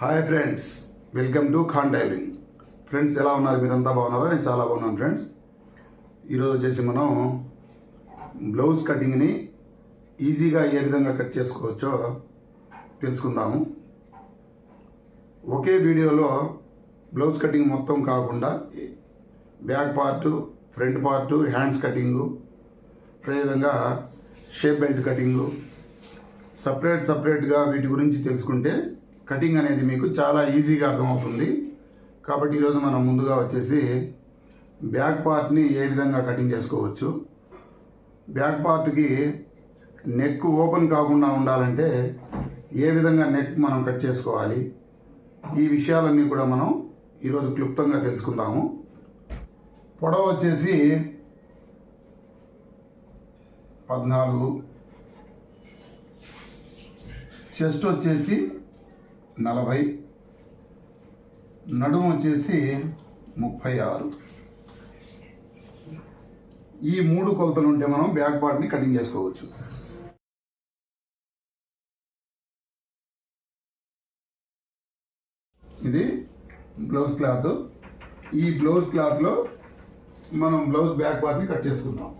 Hi friends welcome to Khan tailoring friends ఎలా ఉన్నారు? మీరంతా బాగున్నారా? నేను చాలా బాగున్నాను ఫ్రెండ్స్ ఈరోజు వచ్చేసి మనం బ్లౌజ్ కటింగ్ని ఈజీగా ఏ విధంగా కట్ చేసుకోవచ్చో తెలుసుకుందాము. ఒకే వీడియోలో బ్లౌజ్ కటింగ్ మొత్తం కాకుండా back part front part hands cutting అదేవిధంగా షేప్ బెల్ట్ కటింగు సపరేట్ సపరేట్గా వీటి గురించి తెలుసుకుంటే కటింగ్ అనేది మీకు చాలా ఈజీగా అర్థమవుతుంది. కాబట్టి ఈరోజు మనం ముందుగా వచ్చేసి బ్యాక్ పార్ట్ని ఏ విధంగా కటింగ్ చేసుకోవచ్చు? బ్యాక్ పార్ట్కి నెక్ ఓపెన్ కాకుండా ఉండాలంటే ఏ విధంగా నెక్ మనం కట్ చేసుకోవాలి? ఈ విషయాలన్నీ కూడా మనం ఈరోజు క్లుప్తంగా తెలుసుకుందాము. పొడవ వచ్చేసి పద్నాలుగు. చెస్ట్ వచ్చేసి నలభై. నడుము వచ్చేసి ముప్పై ఆరు. ఈ మూడు కొలతలు ఉంటే మనం బ్యాక్ పార్ట్ని కటింగ్ చేసుకోవచ్చు. ఇది బ్లౌజ్ క్లాత్. ఈ బ్లౌజ్ క్లాత్లో మనం బ్లౌజ్ బ్యాక్ పార్ట్ని కట్ చేసుకుందాం.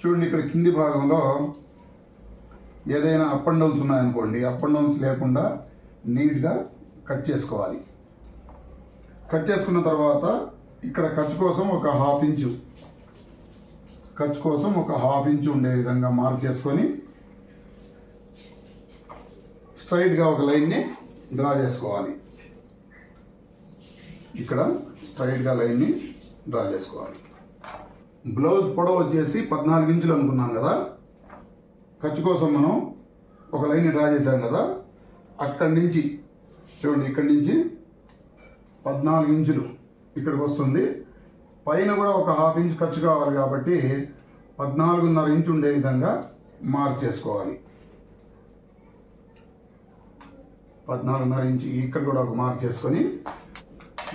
చూడండి ఇక్కడ కింది భాగంలో ఏదైనా అప్ అండ్ డౌన్స్ ఉన్నాయనుకోండి అప్ అండ్ డౌన్స్ లేకుండా నీట్గా కట్ చేసుకోవాలి. కట్ చేసుకున్న తర్వాత ఇక్కడ ఖర్చు కోసం ఒక హాఫ్ ఇంచు ఖర్చు కోసం ఒక హాఫ్ ఇంచు ఉండే విధంగా మార్క్ చేసుకొని స్ట్రైట్గా ఒక లైన్ని డ్రా చేసుకోవాలి. ఇక్కడ స్ట్రైట్గా లైన్ని డ్రా చేసుకోవాలి. బ్లౌజ్ పొడవు వచ్చేసి పద్నాలుగు ఇంచులు అనుకున్నాం కదా ఖర్చు కోసం మనం ఒక లైన్ని డ్రా చేసాం కదా అక్కడి నుంచి చూడండి ఇక్కడి నుంచి పద్నాలుగు ఇంచులు ఇక్కడికి వస్తుంది. పైన కూడా ఒక హాఫ్ ఇంచ్ ఖర్చు కావాలి కాబట్టి పద్నాలుగున్నర ఇంచు ఉండే విధంగా మార్క్ చేసుకోవాలి. పద్నాలుగున్నర ఇంచు ఇక్కడ కూడా ఒక మార్క్ చేసుకొని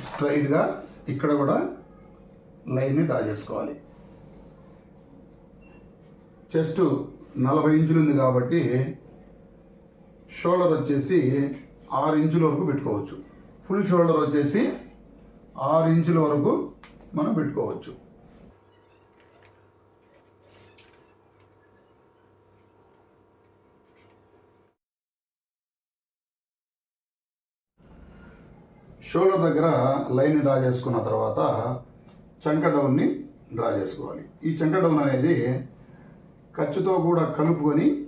స్ట్రైట్గా ఇక్కడ కూడా లైన్ని డ్రా చేసుకోవాలి. చెస్ట్ నలభై ఇంచులు ఉంది కాబట్టి షోల్డర్ వచ్చేసి ఆరు ఇంచుల వరకు పెట్టుకోవచ్చు. ఫుల్ షోల్డర్ వచ్చేసి ఆరు ఇంచుల వరకు మనం పెట్టుకోవచ్చు. షోల్డర్ దగ్గర లైన్ డ్రా చేసుకున్న తర్వాత చంక డౌన్ని డ్రా చేసుకోవాలి. ఈ చంక డౌన్ అనేది ఖర్చుతో కూడా కలుపుకొని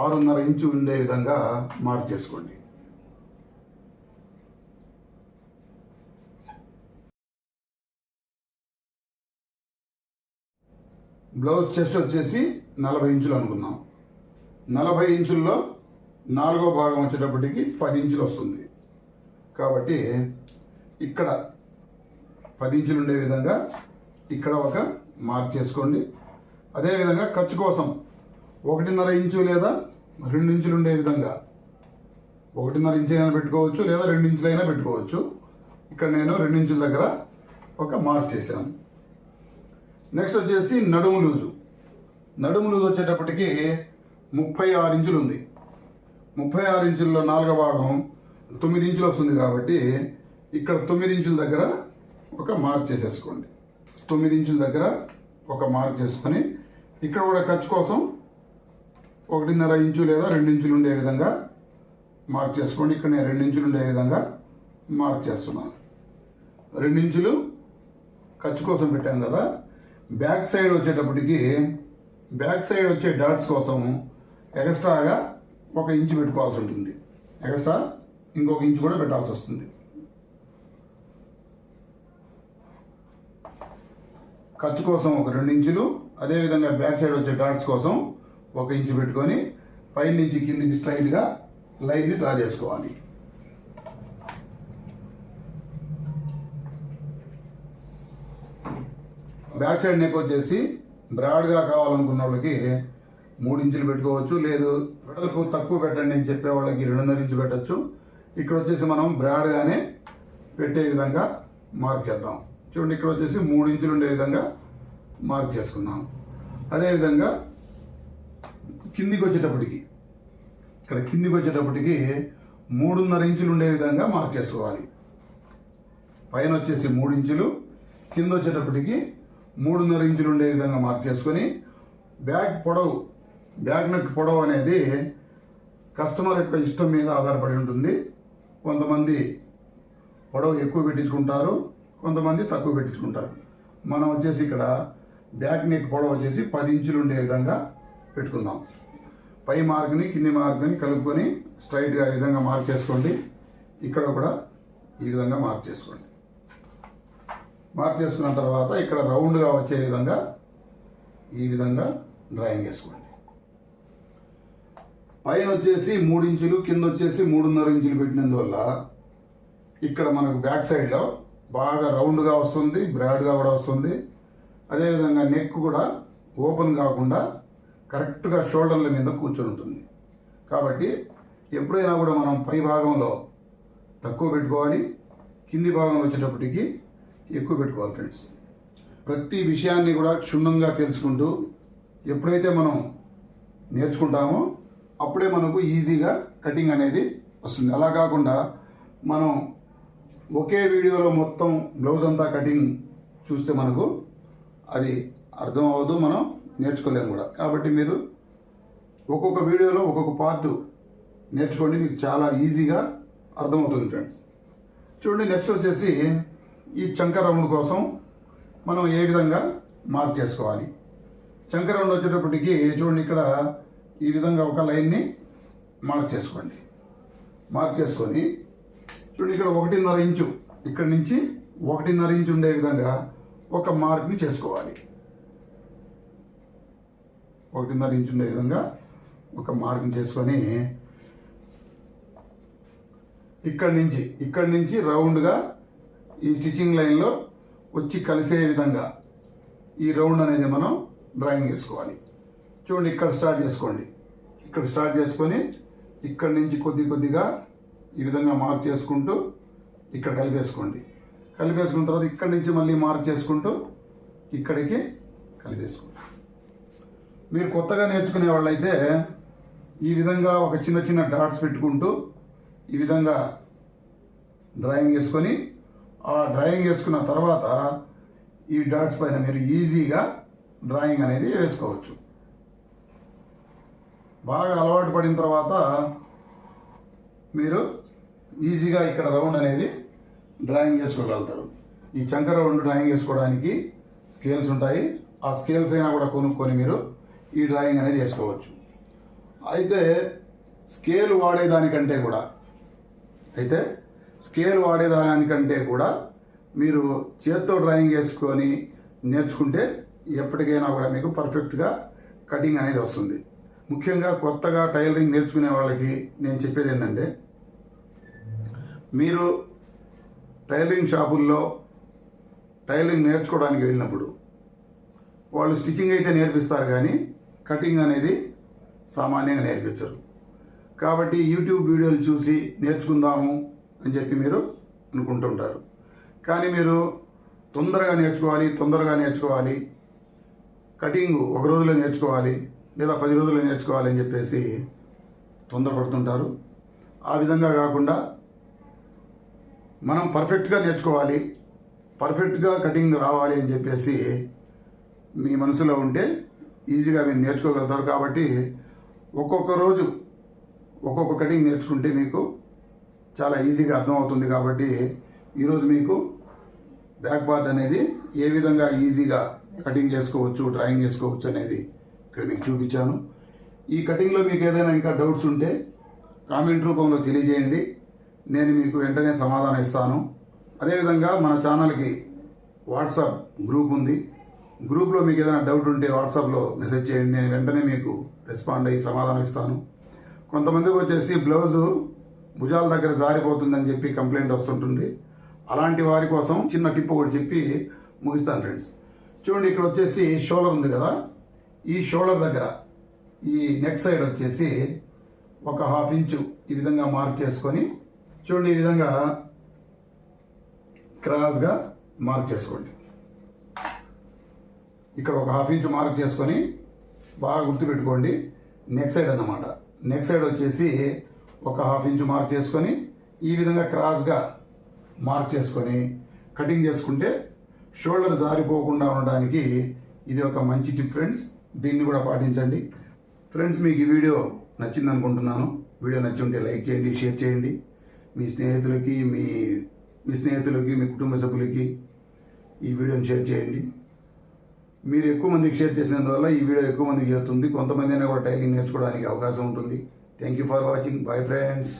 ఆరున్నర ఇంచు ఉండే విధంగా మార్క్ చేసుకోండి. బ్లౌజ్ చెస్ట్ వచ్చేసి నలభై ఇంచులు అనుకున్నాం నలభై ఇంచుల్లో నాలుగో భాగం వచ్చేటప్పటికి పది ఇంచులు వస్తుంది. కాబట్టి ఇక్కడ పది ఇంచులు ఉండే విధంగా ఇక్కడ ఒక మార్క్ చేసుకోండి. అదేవిధంగా ఖర్చు కోసం ఒకటిన్నర ఇంచు లేదా రెండు ఇంచులు ఉండే విధంగా. ఒకటిన్నర ఇంచు అయినా పెట్టుకోవచ్చు లేదా రెండు ఇంచులైనా పెట్టుకోవచ్చు. ఇక్కడ నేను రెండు ఇంచుల దగ్గర ఒక మార్క్ చేశాను. నెక్స్ట్ వచ్చేసి నడుము లూజు. నడుము లూజు వచ్చేటప్పటికి ముప్పై ఆరు ఇంచులు ఉంది. ముప్పై ఆరు ఇంచుల్లో నాలుగో భాగం తొమ్మిది ఇంచులు వస్తుంది కాబట్టి ఇక్కడ తొమ్మిది ఇంచుల దగ్గర ఒక మార్క్ చేసేసుకోండి. తొమ్మిది ఇంచుల దగ్గర ఒక మార్క్ చేసుకొని ఇక్కడ కూడా ఖర్చు కోసం ఒకటిన్నర ఇంచు లేదా రెండు ఇంచులు ఉండే విధంగా మార్క్ చేసుకోండి. ఇక్కడ నేను రెండు ఇంచులు ఉండే విధంగా మార్క్ చేస్తున్నాను. రెండు ఇంచులు ఖర్చు కోసం పెట్టాం కదా. బ్యాక్ సైడ్ వచ్చేటప్పటికి బ్యాక్ సైడ్ వచ్చే డాట్స్ కోసం ఎక్స్ట్రాగా ఒక ఇంచు పెట్టుకోవాల్సి ఉంటుంది. ఎక్స్ట్రా ఇంకొక ఇంచు కూడా పెట్టాల్సి వస్తుంది. ఖర్చు కోసం ఒక రెండు ఇంచులు అదేవిధంగా బ్యాక్ సైడ్ వచ్చే డాట్స్ కోసం ఒక ఇంచు పెట్టుకొని పైనుంచి కిందికి స్ట్రైట్గా లైన్ని డ్రా చేసుకోవాలి. బ్యాక్ సైడ్ నెక్ వచ్చేసి బ్రాడ్గా కావాలనుకున్న వాళ్ళకి మూడు ఇంచులు పెట్టుకోవచ్చు. లేదు వెడల్పు తక్కువ పెట్టండి అని చెప్పే వాళ్ళకి రెండున్నర ఇంచు పెట్టచ్చు. ఇక్కడ వచ్చేసి మనం బ్రాడ్గానే పెట్టే విధంగా మార్క్ చేద్దాం. చూడండి ఇక్కడ వచ్చేసి మూడు ఇంచులు ఉండే విధంగా మార్క్ చేసుకున్నాం. అదేవిధంగా కిందికి వచ్చేటప్పటికి ఇక్కడ కిందికి వచ్చేటప్పటికి మూడున్నర ఇంచులు ఉండే విధంగా మార్క్ చేసుకోవాలి. పైన వచ్చేసి మూడు ఇంచులు కింద వచ్చేటప్పటికి మూడున్నర ఇంచులు ఉండే విధంగా మార్క్ చేసుకొని బ్యాగ్ పొడవు బ్యాగ్ నెక్ పొడవు అనేది కస్టమర్ యొక్క ఇష్టం మీద ఆధారపడి ఉంటుంది. కొంతమంది పొడవు ఎక్కువ పెట్టించుకుంటారు కొంతమంది తక్కువ పెట్టించుకుంటారు. మనం వచ్చేసి ఇక్కడ బ్యాక్ నెక్ పొడవు వచ్చేసి పది ఇంచులు ఉండే విధంగా పెట్టుకుందాం. పై మార్క్ని కింది మార్క్ని కలుపుకొని స్ట్రైట్గా ఈ విధంగా మార్క్ చేసుకోండి. ఇక్కడ కూడా ఈ విధంగా మార్క్ చేసుకోండి. మార్క్ చేసుకున్న తర్వాత ఇక్కడ రౌండ్గా వచ్చే విధంగా ఈ విధంగా డ్రాయింగ్ వేసుకోండి. పైన వచ్చేసి మూడు ఇంచులు కింద వచ్చేసి మూడున్నర ఇంచులు పెట్టినందువల్ల ఇక్కడ మనకు బ్యాక్ సైడ్లో బాగా రౌండ్గా వస్తుంది బ్రాడ్గా కూడా వస్తుంది. అదేవిధంగా నెక్ కూడా ఓపెన్ కాకుండా కరెక్ట్గా షోల్డర్ల మీద కూర్చొని ఉంటుంది. కాబట్టి ఎప్పుడైనా కూడా మనం పై భాగంలో తక్కువ పెట్టుకోవాలి కింది భాగంలో వచ్చేటప్పటికి ఎక్కువ పెట్టుకోవాలి ఫ్రెండ్స్. ప్రతి విషయాన్ని కూడా క్షుణ్ణంగా తెలుసుకుంటూ ఎప్పుడైతే మనం నేర్చుకుంటామో అప్పుడే మనకు ఈజీగా కటింగ్ అనేది వస్తుంది. అలా కాకుండా మనం ఒకే వీడియోలో మొత్తం బ్లౌజ్ అంతా కటింగ్ చూస్తే మనకు అది అర్థం అవ్వదు మనం నేర్చుకోలేము కూడా. కాబట్టి మీరు ఒక్కొక్క వీడియోలో ఒక్కొక్క పార్ట్ నేర్చుకోండి మీకు చాలా ఈజీగా అర్థమవుతుంది ఫ్రెండ్స్. చూడండి నెక్స్ట్ వచ్చేసి ఈ చంక రౌండ్ కోసం మనం ఏ విధంగా మార్క్ చేసుకోవాలి? చంక రౌండ్ వచ్చేటప్పటికి చూడండి ఇక్కడ ఈ విధంగా ఒక లైన్ని మార్క్ చేసుకోండి. మార్క్ చేసుకొని చూడండి ఇక్కడ ఒకటిన్నర ఇంచు ఇక్కడ నుంచి ఒకటిన్నర ఇంచు ఉండే విధంగా ఒక మార్క్ని చేసుకోవాలి. ఒకటిన్నర ఇంచు ఉండే విధంగా ఒక మార్గం చేసుకొని ఇక్కడి నుంచి ఇక్కడి నుంచి రౌండ్గా ఈ స్టిచ్చింగ్ లైన్లో వచ్చి కలిసే విధంగా ఈ రౌండ్ అనేది మనం డ్రాయింగ్ చేసుకోవాలి. చూడండి ఇక్కడ స్టార్ట్ చేసుకోండి. ఇక్కడ స్టార్ట్ చేసుకొని ఇక్కడ నుంచి కొద్ది కొద్దిగా ఈ విధంగా మార్క్ చేసుకుంటూ ఇక్కడ కలిపేసుకోండి. కలిపేసుకున్న తర్వాత ఇక్కడ నుంచి మళ్ళీ మార్క్ చేసుకుంటూ ఇక్కడికి కలిపేసుకోండి. మీరు కొత్తగా నేర్చుకునే వాళ్ళైతే ఈ విధంగా ఒక చిన్న చిన్న డాట్స్ పెట్టుకుంటూ ఈ విధంగా డ్రాయింగ్ వేసుకొని ఆ డ్రాయింగ్ వేసుకున్న తర్వాత ఈ డాట్స్ పైన మీరు ఈజీగా డ్రాయింగ్ అనేది వేసుకోవచ్చు. బాగా అలవాటు పడిన తర్వాత మీరు ఈజీగా ఇక్కడ రౌండ్ అనేది డ్రాయింగ్ చేసుకోగలుగుతారు ఈ చంక రౌండ్ డ్రాయింగ్ వేసుకోవడానికి స్కేల్స్ ఉంటాయి. ఆ స్కేల్స్ అయినా కూడా కొనుక్కొని మీరు ఈ డ్రాయింగ్ అనేది వేసుకోవచ్చు. అయితే స్కేల్ వాడేదానికంటే కూడా అయితే స్కేల్ వాడేదానికంటే కూడా మీరు చేత్తో డ్రాయింగ్ వేసుకొని నేర్చుకుంటే ఎప్పటికైనా కూడా మీకు పర్ఫెక్ట్గా కటింగ్ అనేది వస్తుంది. ముఖ్యంగా కొత్తగా టైలరింగ్ నేర్చుకునే వాళ్ళకి నేను చెప్పేది ఏంటంటే మీరు టైలరింగ్ షాపుల్లో టైలరింగ్ నేర్చుకోవడానికి వెళ్ళినప్పుడు వాళ్ళు స్టిచ్చింగ్ అయితే నేర్పిస్తారు కానీ కటింగ్ అనేది సామాన్యంగా నేర్పించరు. కాబట్టి యూట్యూబ్ వీడియోలు చూసి నేర్చుకుందాము అని చెప్పి మీరు అనుకుంటుంటారు. కానీ మీరు తొందరగా నేర్చుకోవాలి తొందరగా నేర్చుకోవాలి కటింగ్ ఒక రోజులో నేర్చుకోవాలి లేదా పది రోజుల్లో నేర్చుకోవాలి అని చెప్పేసి తొందరపడుతుంటారు. ఆ విధంగా కాకుండా మనం పర్ఫెక్ట్గా నేర్చుకోవాలి పర్ఫెక్ట్గా కటింగ్ రావాలి అని చెప్పేసి మీ మనసులో ఉంటే ఈజీగా మీరు నేర్చుకోగలుగుతారు కాబట్టి ఒక్కొక్క రోజు ఒక్కొక్క కటింగ్ నేర్చుకుంటే మీకు చాలా ఈజీగా అర్థమవుతుంది కాబట్టి ఈరోజు మీకు బ్యాక్ పార్ట్ అనేది ఏ విధంగా ఈజీగా కటింగ్ చేసుకోవచ్చు డ్రాయింగ్ చేసుకోవచ్చు అనేది ఇక్కడ మీకు చూపించాను. ఈ కటింగ్లో మీకు ఏదైనా ఇంకా డౌట్స్ ఉంటే కామెంట్ రూపంలో తెలియజేయండి. నేను మీకు వెంటనే సమాధానం ఇస్తాను. అదేవిధంగా మన ఛానల్కి వాట్సాప్ గ్రూప్ ఉంది. గ్రూప్లో మీకు ఏదైనా డౌట్ ఉంటే వాట్సాప్లో మెసేజ్ చేయండి. నేను వెంటనే మీకు రెస్పాండ్ అయ్యి సమాధానం ఇస్తాను. కొంతమందికి వచ్చేసి బ్లౌజు భుజాల దగ్గర జారిపోతుందని చెప్పి కంప్లైంట్ వస్తుంటుంది. అలాంటి వారి కోసం చిన్న టిప్ ఒకటి చెప్పి ముగిస్తాను ఫ్రెండ్స్. చూడండి ఇక్కడ వచ్చేసి షోల్డర్ ఉంది కదా. ఈ షోల్డర్ దగ్గర ఈ నెక్ సైడ్ వచ్చేసి ఒక హాఫ్ ఇంచు ఈ విధంగా మార్క్ చేసుకొని చూడండి ఈ విధంగా క్రాస్గా మార్క్ చేసుకోండి. ఇక్కడ ఒక హాఫ్ ఇంచ్ మార్క్ చేసుకొని బాగా గుర్తుపెట్టుకోండి. నెక్ సైడ్ అన్నమాట. నెక్ సైడ్ వచ్చేసి ఒక హాఫ్ ఇంచ్ మార్క్ చేసుకొని ఈ విధంగా క్రాస్గా మార్క్ చేసుకొని కటింగ్ చేసుకుంటే షోల్డర్ జారిపోకుండా ఉండడానికి ఇది ఒక మంచి టిప్ ఫ్రెండ్స్ దీన్ని కూడా పాటించండి. ఫ్రెండ్స్ మీకు ఈ వీడియో నచ్చింది అనుకుంటున్నాను వీడియో నచ్చి ఉంటే లైక్ చేయండి షేర్ చేయండి. మీ స్నేహితులకి మీ మీ స్నేహితులకి మీ కుటుంబ సభ్యులకి ఈ వీడియోని షేర్ చేయండి. మీరు ఎక్కువ మందికి షేర్ చేసినందువల్ల ఈ వీడియో ఎక్కువ మందికి చేరుతుంది. కొంతమంది అయినా కూడా టైలింగ్ నేర్చుకోవడానికి అవకాశం ఉంటుంది. Thank you for watching bye friends